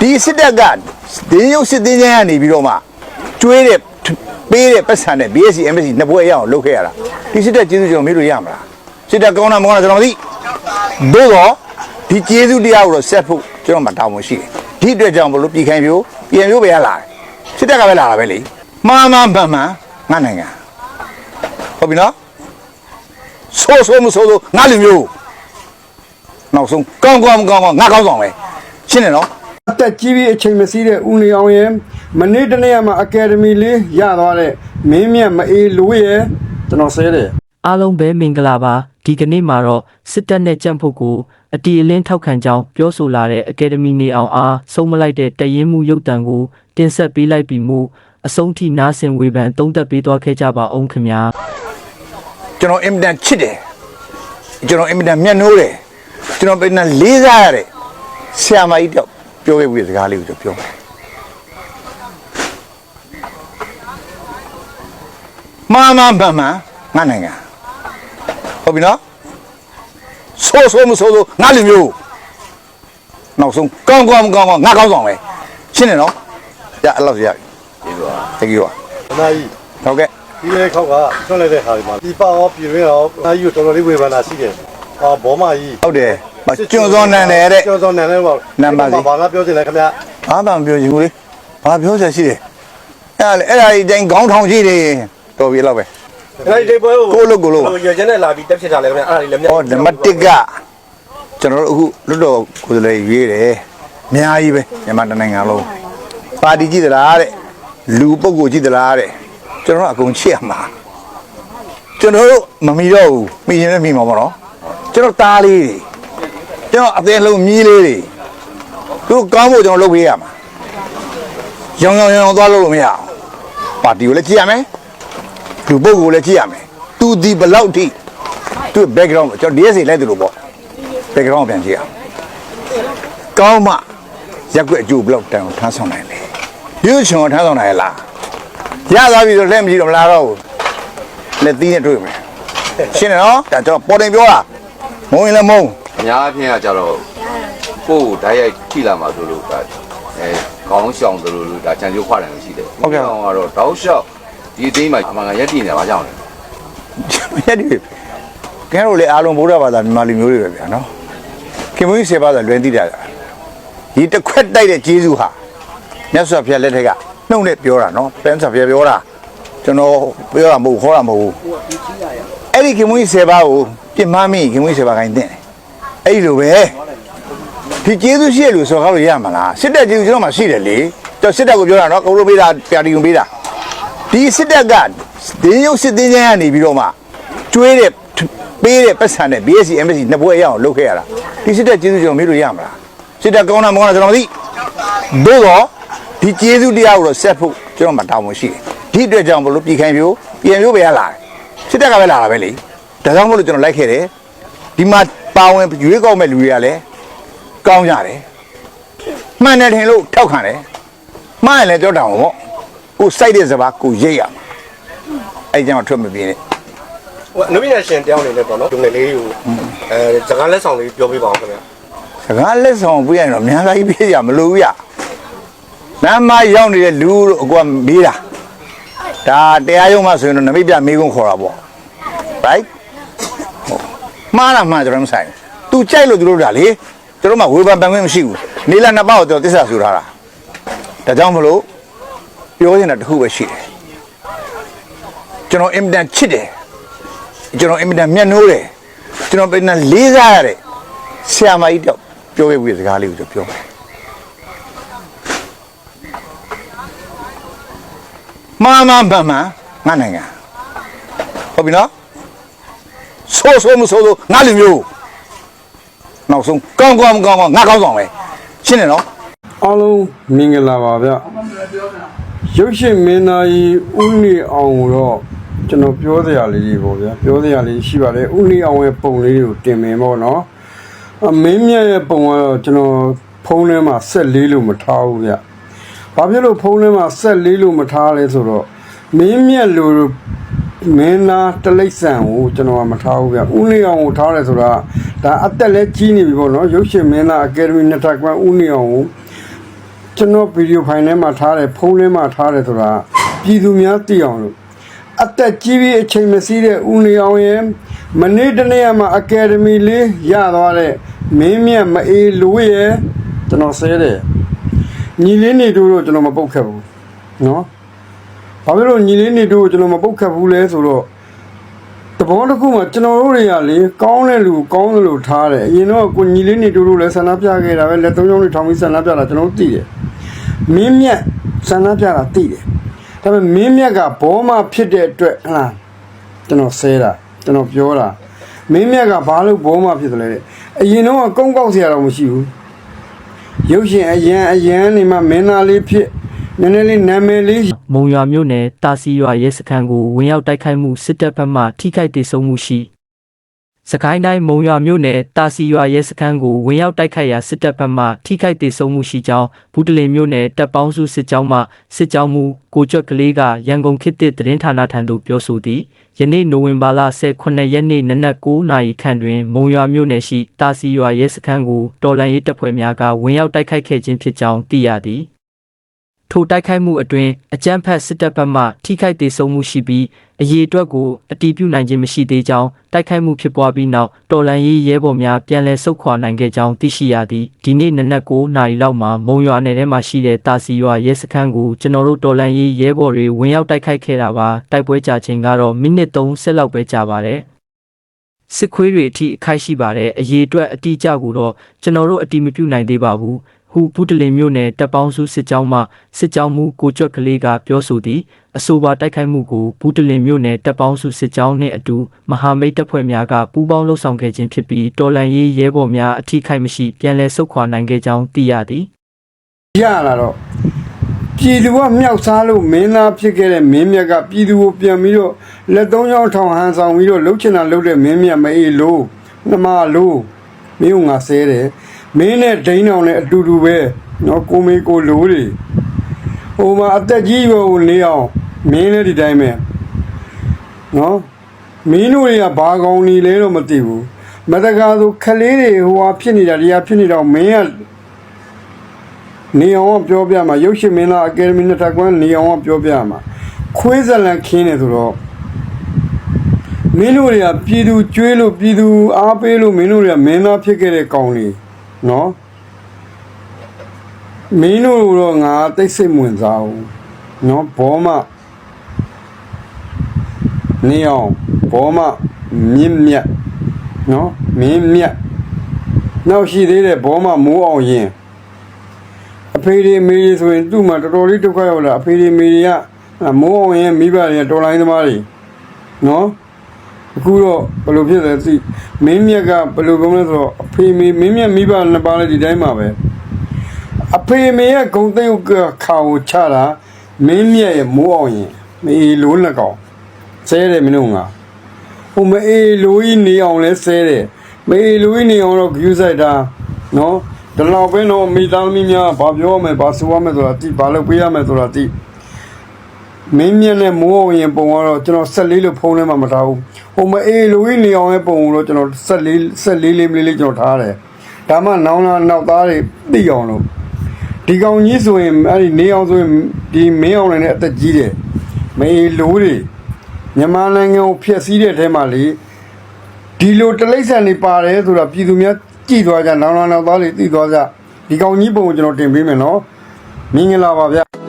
ဒီစစ်တပ်ကဒင်းရုပ်စစ်သေးချမ်းကနေပြီးတော့မှကျွေးတဲ့ပေးတဲ့ပတ်စံနဲ့ BSC MSC နှစ်ဘွဲရအောင်လုပ်ခဲ့ရတာဒီစစ်တပ်ကျေးဇူးကျွန်တော်မေးလို့ရမလားစစ်တပ်ကောင်းတာမကောင်းတာကျွန်တော်မသိသို့တော့ဒီကျေးဇူးတရားကိုတော့ဆက်ဖို့ကျွန်တော်မှတောင်းဝန်ရှိတယ်ဒီအတွက်ကြောင့်ဘလို့ပြည်ခိုင်ပြိုးပြည်ပြိုးပဲလာတယ်စစ်တပ်ကပဲလာတာပဲလေမှားမှန်မှန်မှန်ငါနိုင်ငံဟုတ်ပြီနော်ဆိုးဆိုးမဆိုးဆိုးငါလူမျိုးနောက်ဆုံးကောင်းကောင်းကောင်းကောင်းငါကောင်းဆောင်ပဲရှင်းတယ်နော် အသက်ကြီးပြီးအချိန်မစည်းတဲ့ဦးနေအောင်ရဲ့မနေ့တနေ့ကမှအကယ်ဒမီလေးရသွားတဲ့မင်းမြတ်မအေးလူရဲ့ကျွန်တော်ဆဲတယ်အားလုံးပဲမင်္ဂလာပါဒီကနေ့မှာတော့စစ်တပ်နဲ့ကြံ့ဖို့ကိုအတီအလင်းထောက်ခံကြောင်းပြောဆိုလာတဲ့အကယ်ဒမီနေအောင်အားဆုံးမလိုက်တဲ့တရင်မှုရုပ်တံကိုတင်ဆက်ပေးလိုက်ပြီးမှအဆုံးထိနားဆင်ဝေဖန်သုံးသပ်ပေးသွားခဲ့ကြပါအောင်ခင်ဗျာကျွန်တော်အင်မတန်ချစ်တယ်ကျွန်တော်အင်မတန်မျက်နှိုးတယ်ကျွန်တော်ပြန်လေးစားရတယ်ဆရာမကြီးတော့ ပြောခဲ့ပြီးစကားလေးကိုပြောမယ်မာမန်ပန်မန်ငါနိုင်ငံဟုတ်ပြီနော်ဆိုးဆိုးမဆိုးဆိုးငါလူမျိုးနောက်ဆုံးကောင်းကောင်းကောင်းကောင်းငါကောင်းဆောင်ပဲရှင်းတယ်နော်ရအဲ့လောက်ရပြီဒီလိုပါတကယ်ပါအနာကြီးဟုတ်ကဲ့ဒီလေခောက်ကဆွန့်လိုက်တဲ့ဟာဒီမှာဒီပါရောပြည်ရင်းရောအနာကြီးကိုတော်တော်လေးဝေဖန်တာရှိတယ်။ဟာဘောမကြီးဟုတ်တယ် ကျွန်းစောနန်တယ်တဲ့ကျွန်းစောနန်တယ်ပေါ့နန်ပါစီ ဘာသာပြောချင်လဲခင်ဗျာဘာမှမပြောချင်ဘူးလေဘာပြောချင်ရှိတယ်အဲ့ဒါလေအဲ့ဒါဒီတိုင်းခေါင်းထောင်ရှိတယ်တော်ပြီလောက်ပဲ။အဲ့ဒီပွဲကိုကိုလို့ကိုလို့ ဟိုရကျနဲ့လာပြီးတက်ဖြစ်တာလေခင်ဗျ။အဲ့ဒါလေးလည်းမြတ်ဟောနံပါတ်1ကကျွန်တော်တို့အခုလွတ်တော်ကိုယ်စားလှယ်ရွေးတယ်အများကြီးပဲမြန်မာတစ်နိုင်ငံလုံးပါတီကြည့်သလားတဲ့လူပုဂ္ဂိုလ်ကြည့်သလားတဲ့ကျွန်တော်တို့အကုန်ချစ်ရမှာကျွန်တော်တို့မမီတော့ဘူးမိရင်လည်းမိမှာပေါ့နော်ကျွန်တော်သားလေးတွေ ကျွန်တော်အသေးလုံးမြီးလေးတွေသူတို့ကောင်းဖို့ကျွန်တော်လုပ်ပေးရမှာရောင်ရောင်ရောင်သွားလို့လို့မရအောင်ပါတီကိုလည်းကြည့်ရမယ်လူပုဂ္ဂိုလ်ကိုလည်းကြည့်ရမယ်သူဒီဘယ်လောက်ထိသူ့ background ကိုကျွန်တော် DSA လိုက်တယ်လို့ပေါ့ background ကိုပြန်ကြည့်အောင်ကောင်းမှရက်ွက်အကျိုးဘယ်လောက်တန်အောင်ထမ်းဆောင်နိုင်လဲရွှေချွန်ကိုထမ်းဆောင်နိုင်ရလားရသွားပြီဆိုလက်မကြည့်တော့မလားတော့ဘူးလက်သီးနဲ့တွေ့မယ်ရှင်းတယ်နော်ဒါကျွန်တော်ပေါ်တင်ပြောတာမုံရင်လည်းမုံ အများအပြားကကြတော့ကိုယ့်ကိုဓာတ်ရိုက်ထိလာမှာဆိုလို့ဒါအဲခေါင်းရှောင်တယ်လို့လို့ဒါကြံကြိုးခွာတယ်လို့ရှိတယ်။ကောင်ကတော့တောက်လျှောက်ဒီအသိမ်းမှာအမှန်ကရက်တည်နေတာဘာကြောင့်လဲရက်ဒီကဲတော့လေအားလုံးဗုဒ္ဓဘာသာမြန်မာလူမျိုးတွေပဲဗျာနော်ခင်မွေးစေပါသာလွယ်သိတာဒီတစ်ခွက်တိုက်တဲ့ဂျေဇုဟာမြတ်စွာဘုရားလက်ထက်ကနှုတ်နဲ့ပြောတာနော်ပန်းစာဘုရားပြောတာကျွန်တော်ပြောတာမဟုတ်ခေါ်တာမဟုတ်အဲ့ဒီခင်မွေးစေပါကိုပြစ်မှားမိခင်မွေးစေပါခိုင်းတဲ့ အဲ့ဒီလိုပဲဒီဂျေဇုရှိရလို့ဆိုတော့လို့ရမှာလားစစ်တပ်ဂျေဇုကျွန်တော်မှရှိတယ်လေကျွန်တော်စစ်တပ်ကိုပြောတာနော်ကိုလိုပေးတာပြာတီုံပေးတာဒီစစ်တပ်ကဒင်းရုပ်စစ်သေးချမ်းကနေပြီးတော့မှကျွေးတဲ့ပေးတဲ့ပတ်စံနဲ့ BSC MSC နှစ်ဘွဲရအောင်လုပ်ခဲ့ရတာဒီစစ်တပ်ကျေးဇူးကျွန်တော်မေးလို့ရမလားစစ်တပ်ကောင်းတာမကောင်းတာကျွန်တော်မသိသို့တော့ဒီကျေးဇူးတရားကိုတော့ဆက်ဖို့ကျွန်တော်မှတောင်းဝန်ရှိတယ်ဒီအတွက်ကြောင့်ဘလို့ပြည်ခိုင်ပြိုးပြည်ပြိုးပဲရလာတယ်စစ်တပ်ကပဲလာတာပဲလေဒါကြောင့်မလို့ကျွန်တော်လိုက်ခဲ့တယ်ဒီမှာ ပါဝင်ရွေးကောက်မဲ့လူတွေကလည်းကောင်းကြတယ်မှန်တယ်ထင်လို့ထောက်ခံတယ်မှားရင်လည်းကြောက်တောင်ပေါ့ကိုစိုက်တဲ့စပါးကိုရိတ်ရမှာအဲ့ကြောင့်ထွက်မပြေးနဲ့ဟိုအနုပညာရှင်တယောက်အနေနဲ့ပေါ့နော်။ဒီငယ်လေးကိုအဲစကားလက်ဆောင်လေးပြောပေးပါအောင်ခင်ဗျာစကားလက်ဆောင်ပြရရင်တော့မြန်လာကြီးပြေးရမလို့ဘူးရလမ်းမရောက်နေတဲ့လူတို့အကွာမေးတာဒါတရားရုံးမှဆိုရင်တော့နမိတ်ပြမေးခွန်းခေါ်တာပေါ့ right ဟုတ်မှားလားမှားကျွန်တော်မဆိုင်ဘူး तू ကြိုက်လို့သူတို့တာလေကျွန်တော်မှဝေဖန်ပန်ခွင့်မရှိဘူးနေလာနှစ်ပေါက်တော့တစ္ဆာဆိုထားတာဒါကြောင့်မလို့ပြောနေတာတစ်ခုပဲရှိတယ်ကျွန်တော်အင်မတန်ချစ်တယ်ကျွန်တော်အင်မတန်မျက်နှိုးတယ်ကျွန်တော်ပြန်လေးစားရတယ်ဆရာမကြီးတော့ပြောခဲ့ပြီးစကားလေးကိုပြောမယ်မာမန်ပန်မန်ငါနိုင်ငံဟုတ်ပြီနော် ဆိုးဆိုးမဆိုးဆိုးငါလူမျိုးနောက်ဆုံးကောင်းကောင်းကောင်းကောင်းငါကောင်းဆောင်ပဲရှင်းတယ်နော်အားလုံးမင်္ဂလာပါဗျရုပ်ရှင်မင်းသားကြီးဦးနေအောင်ကိုတော့ကျွန်တော်ပြောစရာလေးတွေပေါ့ဗျာပြောစရာလေးရှိပါတယ်ဦးနေအောင်ရဲ့ပုံလေးတွေကိုတင်မယ်ပေါ့နော်အမင်းမြတ်ရဲ့ပုံကတော့ကျွန်တော်ဖုန်းထဲမှာဆက်လေးလို့မထားဘူးဗျဘာဖြစ်လို့ဖုန်းထဲမှာဆက်လေးလို့မထားလဲဆိုတော့မင်းမြတ်လို့ မင်းသားတလိษံကိုကျွန်တော်ကမထားဘူးဗျဦးနေအောင်ကိုထားတယ်ဆိုတာဒါအသက်လည်းကြီးနေပြီပေါ့နော်ရုပ်ရှင်မင်းသားအကယ်ဒမီနှစ်ထပ်ကွန်းဦးနေအောင်ကိုကျွန်တော်ဗီဒီယိုဖိုင်ထဲမှာထားတယ်ဖုန်းထဲမှာထားတယ်ဆိုတာပြည်သူများသိအောင်လို့အသက်ကြီးပြီးအချိန်မစည်းတဲ့ဦးနေအောင်ရဲ့မနေ့တနေ့မှာအကယ်ဒမီလေးရသွားတဲ့မင်းမြတ်မအေးလို့ရဲ့ကျွန်တော်ဆဲတယ်ညီလေးနေတို့တော့ကျွန်တော်မပုတ်ခတ်ဘူးနော် ။ဘာဖြစ်လို့ညီလေးနေတို့ကျွန်တော်မပုတ်ခတ်ဘူးလဲဆိုတော့တဘောတစ်ခုမှာကျွန်တော်တို့တွေကလေကောင်းတဲ့လူကောင်းတယ်လို့ထားတယ်အရင်တော့ကိုညီလေးနေတို့တို့လည်းဆန္ဒပြခဲ့တာပဲလက်သုံးချောင်းတွေထောင်ပြီးဆန္ဒပြတာကျွန်တော်တို့သိတယ်မင်းမြတ်ဆန္ဒပြတာသိတယ်ဒါပေမဲ့မင်းမြတ်ကဘောမဖြစ်တဲ့အတွက်ဟလားကျွန်တော်ဆဲတာကျွန်တော်ပြောတာမင်းမြတ်ကဘာလို့ဘောမဖြစ်တယ်လဲအရင်တော့ကုန်းကောက်စရာတော့မရှိဘူးရုပ်ရှင်အရန်အရန်နေမှမင်းသားလေးဖြစ်နည်းနည်းလေးနာမည်လေး မုံရွာမြို့နယ်တာစီရွာရဲစခန်းကိုဝင်ရောက်တိုက်ခိုက်မှုစစ်တပ်ဘက်မှထိခိုက်ဒေဆုံးမှုရှိစကိုင်းတိုင်းမုံရွာမြို့နယ်တာစီရွာရဲစခန်းကိုဝင်ရောက်တိုက်ခိုက်ရာစစ်တပ်ဘက်မှထိခိုက်ဒေဆုံးမှုရှိကြောင်းဘူးတလင်မြို့နယ်တပ်ပေါင်းစုစစ်ကြောင်းမှစစ်ကြောင်းမူကိုကျွတ်ကလေးကရန်ကုန်ခေတ်သစ်သတင်းဌာနထံသို့ပြောဆိုသည်ယနေ့နိုဝင်ဘာလ18ရက်နေ့နနက်9:00နာရီခန့်တွင်မုံရွာမြို့နယ်ရှိတာစီရွာရဲစခန်းကိုတော်လှန်ရေးတပ်ဖွဲ့များကဝင်ရောက်တိုက်ခိုက်ခဲ့ခြင်းဖြစ်ကြောင်းသိရသည် ထိုတိုက်ခိုက်မှုအတွင်းအကြမ်းဖက်စစ်တပ်ဘက်မှထိခိုက်ဒေဆုံးမှုရှိပြီးအရေးအတွက်ကိုအတီးပြုနိုင်ခြင်းမရှိသေးကြောင်းတိုက်ခိုက်မှုဖြစ်ပွားပြီးနောက်တော်လန်ရေးရဲဘော်များပြန်လည်ဆုတ်ခွာနိုင်ခဲ့ကြောင်းသိရှိရသည်ဒီနေ့နနက်9နာရီလောက်မှာမုံရွာနယ်ထဲမှာရှိတဲ့တာစီရွာရဲစခန်းကိုကျွန်တော်တို့တော်လန်ရေးရဲဘော်တွေဝင်ရောက်တိုက်ခိုက်ခဲ့တာပါတိုက်ပွဲကြာချိန်ကတော့မိနစ်30လောက်ပဲကြာပါတယ်စစ်ခွေးတွေအထိအခိုက်ရှိပါတယ်အရေးအတွက်အတိအကျကိုတော့ကျွန်တော်တို့အတိမပြုနိုင်သေးပါဘူး ဟူဘူးတလင်မြို့နယ်တပ်ပေါင်းစုစစ်ကြောင်းမှစစ်ကြောင်းမှုကိုကျွတ်ကလေးကပြောဆိုသည်အဆိုပါတိုက်ခိုက်မှုကိုဘူးတလင်မြို့နယ်တပ်ပေါင်းစုစစ်ကြောင်းနှင့်အတူမဟာမိတ်တပ်ဖွဲ့များကပူးပေါင်းလှုပ်ဆောင်ခဲ့ခြင်းဖြစ်ပြီးတော်လန်ရေးရဲဘော်များအထိခိုက်မရှိပြန်လည်ဆုတ်ခွာနိုင်ခဲ့ကြောင်းသိရသည်ရလာတော့ပြည်သူကမြောက်စားလို့မင်းသားဖြစ်ခဲ့တဲ့မင်းမြတ်ကပြည်သူကိုပြန်ပြီးတော့လက်သုံးချောင်းထောင်ဟန်ဆောင်ပြီးတော့လှုပ်ချင်တာလှုပ်တဲ့မင်းမြတ်မအေးလို့နှမလို့မင်းကငါဆဲတယ် မင်းနဲ့ဒိန်းအောင်နဲ့အတူတူပဲနော်ကိုမေကိုလိုတွေဟိုမှာအသက်ကြီးရွယ်ကိုနေအောင်မင်းလည်းဒီတိုင်းပဲနော်မင်းတို့တွေကဘာကောင်းနေလဲတော့မသိဘူးမတကားဆိုခလေးတွေဟိုဟာဖြစ်နေတာတရားဖြစ်နေတော့မင်းကနေအောင်ကပြောပြမှာရုပ်ရှင်မင်းသားအကယ်ဒမီနဲ့ထပ်ကွန်းနေအောင်ကပြောပြမှာခွေးဇလန်ခင်းနေဆိုတော့မင်းတို့တွေကပြည်သူကျွေးလို့ပြည်သူအားပေးလို့မင်းတို့တွေကမင်းသားဖြစ်ခဲ့တဲ့ကောင်လေး နော်မင်းတို့တော့ငါတိတ်ဆိတ်မဝင်စားဘူးနော်ဘောမနေအောင်ဘောမမြင့်မြတ်နော်မင်းမြတ်နောက်ရှိသေးတယ်ဘောမမိုးအောင်ရင်အဖေဒီအမေဒီဆိုရင်သူ့မှာတော်တော်လေးဒုက္ခရောက်လာအဖေဒီအမေဒီကမိုးအောင်ရဲ့မိဘတွေကတော်လိုင်းသမားတွေနော် အခုတော့ဘယ်လိုဖြစ်လဲသိမင်းမြတ်ကဘယ်လိုကောင်းလဲဆိုတော့အဖေမေမင်းမြတ်မိဘနှစ်ပါးလည်းဒီတိုင်းပါပဲအဖေမေရဲ့ဂုံသိန်းကခါကိုချတာမင်းမြတ်ရဲ့မိုးအောင်ရင်မေလိုးနှစ်ကောင်ဆဲတယ်မင်းတို့ကဟိုမေလိုးကြီးနေအောင်လဲဆဲတယ်မေလိုးကြီးနေအောင်တော့ဂယူးဆိုင်တာနော်ဒီလောက်ပဲတော့မိသားစုများဘာပြောရမလဲဘာဆိုရမလဲဆိုတာတိဘာလုပ်ပေးရမလဲဆိုတာတိ မင်းမြတ်နဲ့မိုးအောင်ရင်ပုံကတော့ကျွန်တော်ဆက်လေးလို့ဖုန်းထဲမှာမထားဘူးဟိုမအေးလူကြီးနေအောင်ရဲ့ပုံကိုတော့ကျွန်တော်ဆက်လေးဆက်လေးလေးလေးလေးကျွန်တော်ထားတယ်ဒါမှနောင်လာနောက်သားတွေသိအောင်လို့ဒီကောင်ကြီးဆိုရင်အဲ့ဒီနေအောင်ဆိုရင်ဒီမင်းအောင်လည်းအသက်ကြီးတယ်မအေးလူတွေမြန်မာနိုင်ငံကိုဖျက်ဆီးတဲ့အထဲမှာလေဒီလိုတလိမ့်ဆန်နေပါတယ်ဆိုတာပြည်သူများကြည်သွားကြနောင်နောင်နောက်သားတွေသိသွားကြဒီကောင်ကြီးပုံကိုကျွန်တော်တင်ပေးမယ်နော်မင်္ဂလာပါဗျ